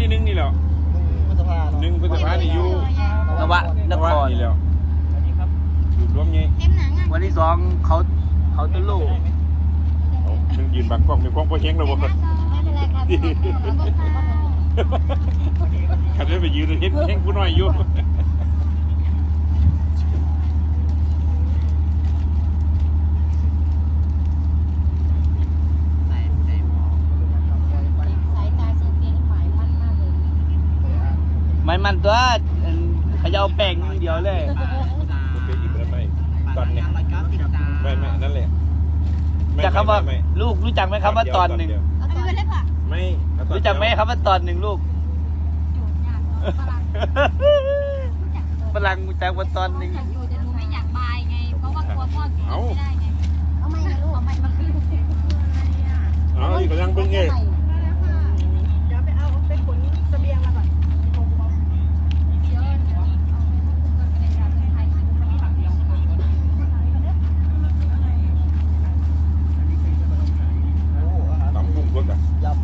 ที่หนึ่งนี่แหละพฤษภาหนึ่งพฤษภานี่อยู่นวะนครนี่แหละอยู่รวมไงเต็มหนังอะวันที่สองเขาเขาตะลุเอาหนึ่งยืนบังกล้องในกล้องพอเฮงเราบ่ครับไม่เป็นไรครับขันได้ไปยืนเห็นเฮงผู้น้อยอยู่ สายตาสีเปลี่ยนหมายมันมากเลย ไม่มันตัวอันเขาจะเอาแป้งอย่างเดียวเลยโอเคหยิบแล้วไม่ตอนเนี่ยไม่ไม่นั่นแหละไม่จากคำว่าไม่ไม่ลูกรู้จักไหมครับว่าตอนหนึ่งเดียวเอาตัวเล็กอะไม่เอาตอนรู้จักไหมครับว่าตอนหนึ่งลูกจูดยากเนาะฝรั่งฝรั่งรู้จักว่าตอนหนึ่งอยากอยู่แต่หนูไม่อยากบายไง เพราะว่ากลัวพ่อกินไม่ได้ไงเอาไม่นะลูกเอาไม่มาขึ้นอ๋ออีกกำลังเพิ่งเอง เดี๋ยวไปเอาไปขนเสบียงมาก่อน เดี๋ยวเอาไปในร้านไทยคิดว่าไม่ผักเดียวค่ะ ตำกุ้งรสอะ ยำ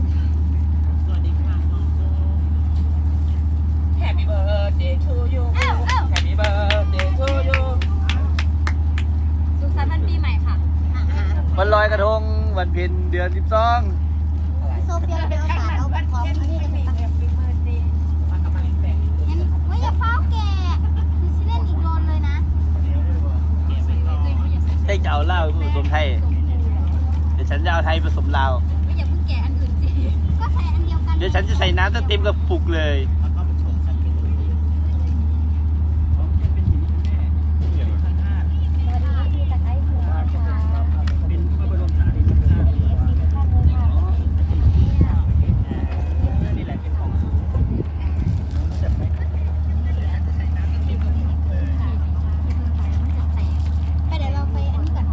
Happy birthday to you อ้าวอ้าว Happy birthday to you สุขสันต์วันปีใหม่ค่ะ วันลอยกระทง วันเพ็ญเดือนสิบสองโซเฟียเราไปเอาสารเอาของที่นี่กันไปตั้งงั้นไม่อย่าเฝ้าแกคือสิเล่นอีกโดนเลยนะได้จะเอาเหล้าผสมไทยเดี๋ยวฉันจะเอาไทยผสมลาวไม่อย่าเพิ่งแกะอันอื่นสิก็ใส่อันเดียวกันเดี๋ยวฉันจะใส่น้ำเต็มกระปุกเลย ไปเดี๋ยวเราไปอันนี้ก่อน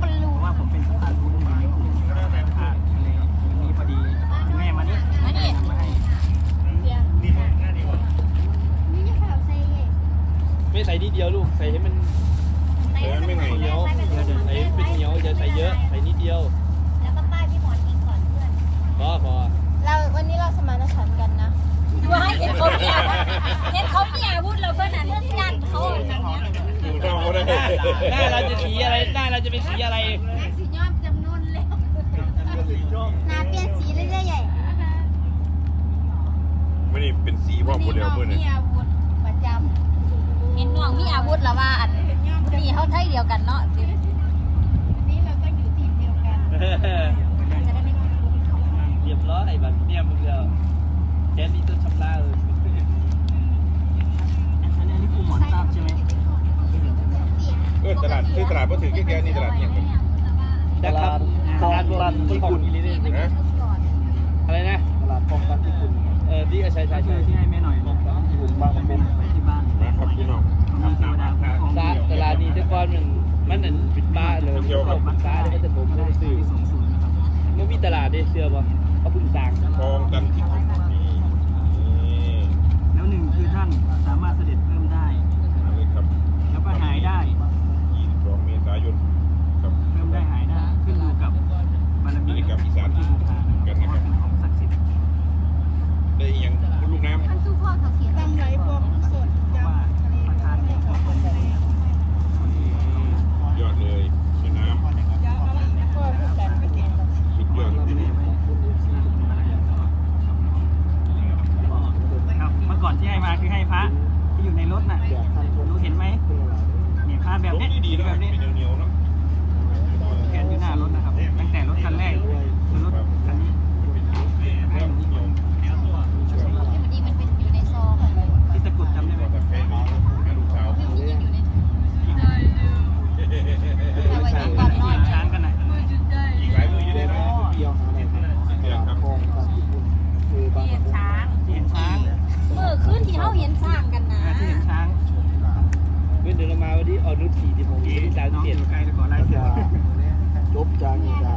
ปลู ว่าผมเป็นสตาร์ทูนผ่านนี้พอดีแม่มานี่ มาดิ มาให้ นี่จะแบบใส่ ไม่ใส่นิด เดียวลูก ใส่ให้มันใส่ไม่ไงเหนียวใส่เป็นเหนียวอย่าใส่เยอะ ใส่นิดเดียว แล้วก็ป้ายพี่หมอนอีกก่อนเพื่อนพอพอเราวันนี้เราสมานฉันท์กันนะว่าเห็นเขาเนี่ยเห็นเขาเนี่ยพูดเราเพื่อนนั้นยันเขาอย่างเงี้ยดูน้องก็ได้หน้าเราจะสีอะไร หน้าเราจะเป็นสีอะไรนักสียอดจำนวนแล้วนาเปลี่ยนสีเรื่อยๆใหญ่ไม่ได้เป็นสีพ่อโมเดลเมื่อมีนี่อาวุธประจำ เห็นน้องมีอาวุธแล้วว่าอันนี่เขาไทยเดียวกันเนาะนี่เราก็อยู่ทีมเดียวกันจะได้ไม่ต้องเรียบร้อยบัตรเนี่ยมึงเดียวแค่นี้ต้องชำระเลยอันนี้นี่ครูหมอนทราบใช่ไหมเออตลาดคือตลาดก็ถือแค่ๆนี่ตลาดเนี่ยครับนะครับการบ้านที่คุณนะอะไรนะตลาดป้องกันที่คุณเออที่ใช่ใช่ก็คืใช่อที่ให้แม่หน่อยบอกที่ผมบ้านผมเป็นไปที่บ้านนะครับ พี่น้องมีเทวดาคุ้มครองตลาดตลาดนี้แต่ก่อนมันมันนั่นเป็นบ้าเลยเขามันบ้าเลยแต่ผมไม่ได้ซื้อที่สูงสุดนะครับมันมีตลาดได้เสื้อป่ะเขาเพิ่งสร้างทองกันที่นี่นี่แล้วหนึ่งคือท่านสามารถเสด็จเพิ่มได้มาเลยครับ แล้วก็หายได้22เมษายนครับ เพิ่มได้หายได้ ขึ้นอยู่กับบารมี นี่กับอีสาน ที่บูชา กันนะครับ เป็นของศักดิ์สิทธิ์ ได้อีกอย่างคุณลูกน้ำ ท่านสู้พ่อเขาเขียนตั้งใจพวกสด เพราะว่าประธานเนี่ยของคนใด ยอดเลยใช้น้ำสุดยอดจริง ครับเมื่อก่อนที่ให้มาคือให้พระที่อยู่ในรถน่ะรู้เห็นไหมเนี่ยพระแบบ รถ เนี้ย นี่ดีนะ แบบนี้ เป็นเหนียวๆเนาะ แขนอยู่หน้ารถนะครับ ตั้งแต่รถคันแรกคือรถคันนี้ เหนียว ที่มันดีมันเป็นอยู่ในซองอะ ที่ตะกรุดจำได้ไหม กาแฟดีให้ลูกสาว พี่มันยังอยู่ในเอาไว้ตอนก่อนนอน ช้างกันหน่อย อีกหลายมืออยู่ได้นะ เดียวอะไรครับ เดือนครับ คือบาง เห็นช้าง ที่เห็นช้าง เมื่อคืนที่เขาเห็นช้างกันนะ ที่เห็นช้าง เมื่อเดินมาวันนี้ออกนุทีที่ผมที่สาม น้องเจ็อดยู่ใกล้แล้วขอไล่เสือจบจากนี้จะ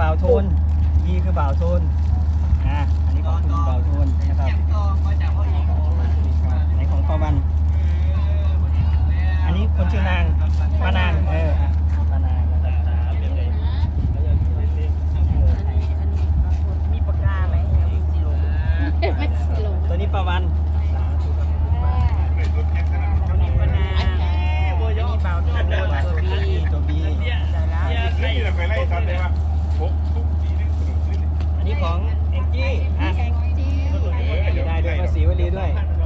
บ่าวโทน E คือบ่าวโทนอ่าอันนี้ของคุณบ่าวโทนนะครับในของป้าวัน อันนี้คนชื่อนางป้านางเออ 对